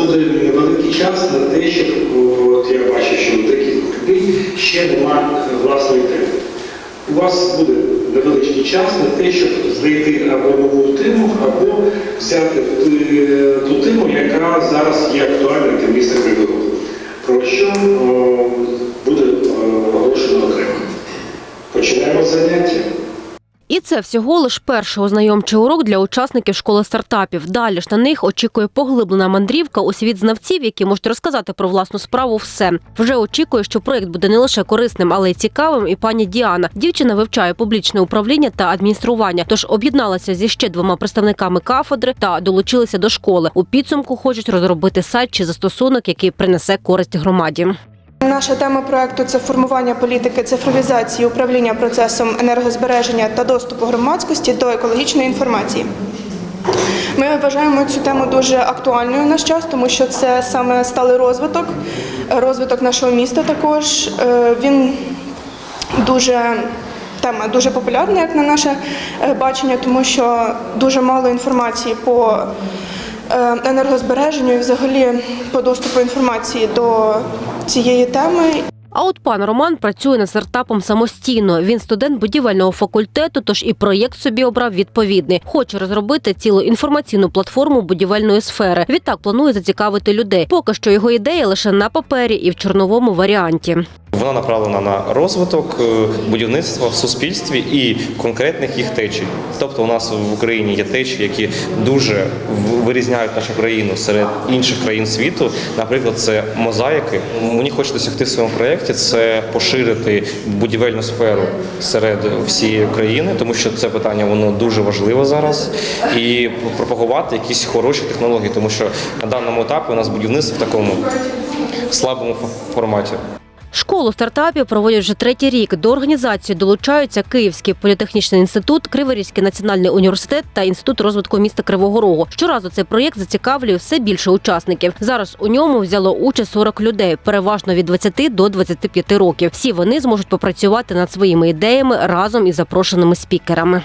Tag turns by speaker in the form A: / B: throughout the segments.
A: буде невеликий час на те, щоб от я бачу, що у декілька людей ще немає власної теми. У вас буде невеличкий час на те, щоб знайти або нову тему, або взяти е, ту тему, яка зараз є актуальною для міста Кривий про що о, буде е, оголошено окремо. Починаємо заняття.
B: І це всього лиш перший ознайомчий урок для учасників школи стартапів. Далі ж на них очікує поглиблена мандрівка у світ знавців, які можуть розказати про власну справу все. Вже очікує, що проєкт буде не лише корисним, але й цікавим. І пані Діана. Дівчина вивчає публічне управління та адміністрування, тож об'єдналася зі ще двома представниками кафедри та долучилися до школи. У підсумку хочуть розробити сайт чи застосунок, який принесе користь громаді.
C: Наша тема проекту це формування політики цифровізації, управління процесом енергозбереження та доступу громадськості до екологічної інформації. Ми вважаємо цю тему дуже актуальною в наш час, тому що це саме сталий розвиток, розвиток нашого міста також. Е, Він дуже тема дуже популярна, як на наше е, бачення, тому що дуже мало інформації по енергозбереженню і взагалі по доступу інформації до цієї теми.
B: А от пан Роман працює над стартапом самостійно. Він студент будівельного факультету, тож і проєкт собі обрав відповідний. Хоче розробити цілу інформаційну платформу будівельної сфери. Відтак планує зацікавити людей. Поки що його ідея лише на папері і в чорновому варіанті.
D: Вона направлена на розвиток е, будівництва в суспільстві і конкретних їх течій. Тобто, у нас в Україні є течії, які дуже вирізняють нашу країну серед інших країн світу. Наприклад, це мозаїки. Мені хоче досягти в своєму проєкті це поширити будівельну сферу серед всієї країни, тому що це питання воно дуже важливе зараз, і пропагувати якісь хороші технології, тому що на даному етапі у нас будівництво в такому слабому форматі.
B: Школу стартапів проводять вже третій рік. До організації долучаються Київський політехнічний інститут, Криворізький національний університет та інститут розвитку міста Кривого Рогу. Щоразу цей проєкт зацікавлює все більше учасників. Зараз у ньому взяло участь 40 людей, переважно від 20 до 25 років. Всі вони зможуть попрацювати над своїми ідеями разом із запрошеними спікерами.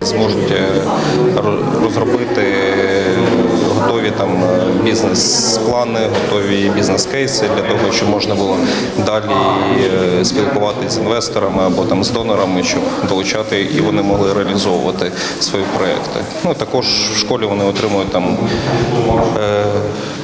E: зможуть е, розробити готові там е, бізнес-плани, готові бізнес-кейси для того, щоб можна було далі е, спілкуватися з інвесторами або там з донорами, щоб долучати і вони могли реалізовувати свої проекти. Ну також в школі вони отримують там е,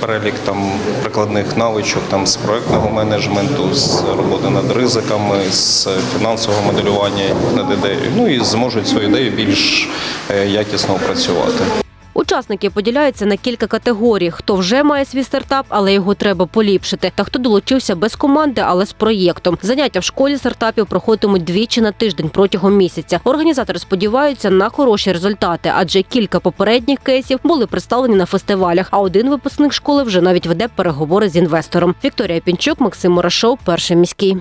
E: перелік там прикладних навичок там з проектного менеджменту, з роботи над ризиками, з фінансового моделювання над ідеєю. Ну і зможуть свою ідею більш е, якісно опрацювати.
B: Учасники поділяються на кілька категорій: хто вже має свій стартап, але його треба поліпшити, та хто долучився без команди, але з проєктом. Заняття в школі стартапів проходитимуть двічі на тиждень протягом місяця. Організатори сподіваються на хороші результати, адже кілька попередніх кейсів були представлені на фестивалях. А один випускник школи вже навіть веде переговори з інвестором. Вікторія Пінчук, Максим Мурашов, перший міський.